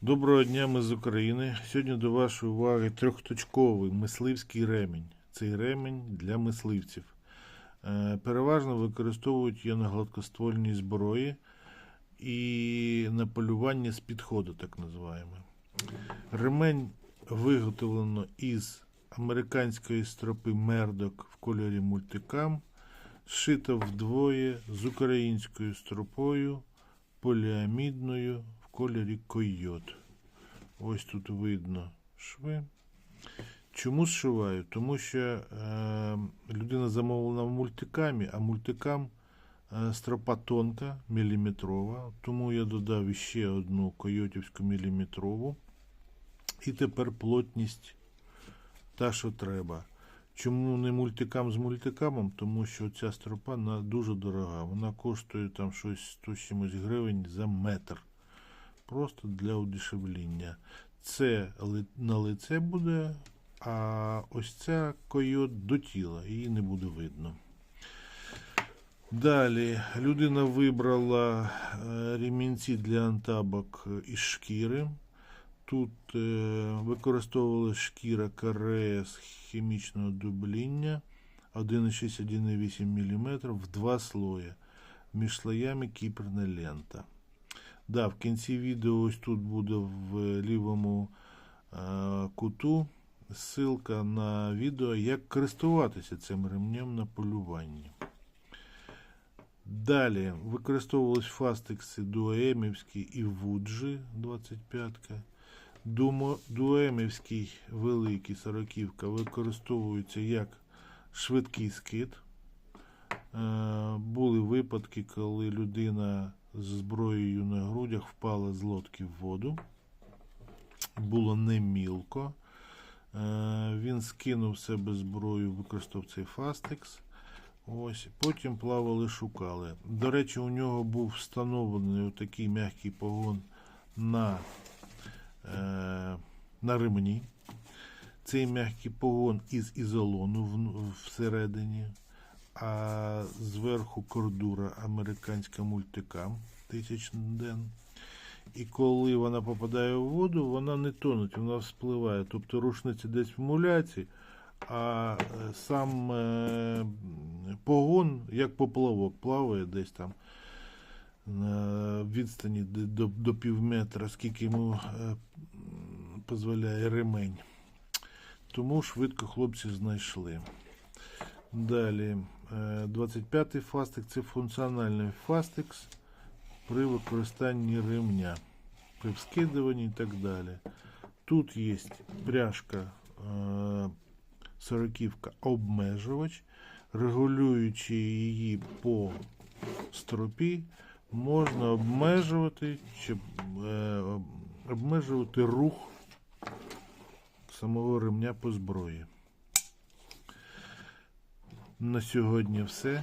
Доброго дня, ми з України. Сьогодні до вашої уваги трьохточковий мисливський ремінь. Цей ремінь для мисливців. Е, Переважно використовують його на гладкоствольній зброї і на полювання з підходу, так називаємо. Ремень виготовлено із американської стропи мердок в кольорі мультикам, зшито вдвоє з українською стропою поліамідною кольорі койот. Ось тут видно шви. Чому зшиваю? Тому що е, людина замовила в мультикамі, а мультикам е, стропа тонка, міліметрова. Тому я додав ще одну койотівську міліметрову. І тепер плотність та, що треба. Чому не мультикам з мультикамом? Тому що ця стропа дуже дорога. Вона коштує там щось 100 чимось гривень за метр. Просто для удешевлення. Це на лице буде, а ось ця койот до тіла, її не буде видно. Далі людина вибрала е, ремінці для антабок із шкіри. Тут е, використовувала шкіра КРС хімічного дубління 1,6-1,8 мм в два слої. Між слоями кіпрна лента. Да, в кінці відео ось тут буде в лівому е, куту ссылка на відео, як користуватися цим ремнем на полюванні. Далі використовувались фастекси дуемівські і вуджі 25-ка. Дуемівський великий сороківка використовується як швидкий скид. Е, Були випадки, коли людина з зброєю на грудях впала з лодки в воду. Було не мілко. Е, Він скинув себе зброю, використав цей фастекс. Ось, потім плавали, шукали. До речі, у нього був встановлений такий м'який погон на, е, на ремені. Цей м'який погон із ізолону всередині, а зверху кордура американська мультикам тисячний ден. І коли вона попадає в воду, вона не тонуть, вона вспливає. Тобто рушниця десь в муляці, а е, сам е, погон, як поплавок, плаває десь там на відстані до, до пів метра, скільки йому е, дозволяє ремень. Тому швидко хлопці знайшли. Далі, е, 25-й фастик це функціональний фастекс при використанні ремня, при вскидуванні і так далі. Тут є пряжка е, сороківка обмежувач, регулюючи її по стропі, можна обмежувати чи е, обмежувати рух самого ремня по зброї. На сьогодні все.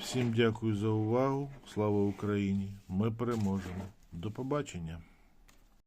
Всім дякую за увагу. Слава Україні! Ми переможемо. До побачення!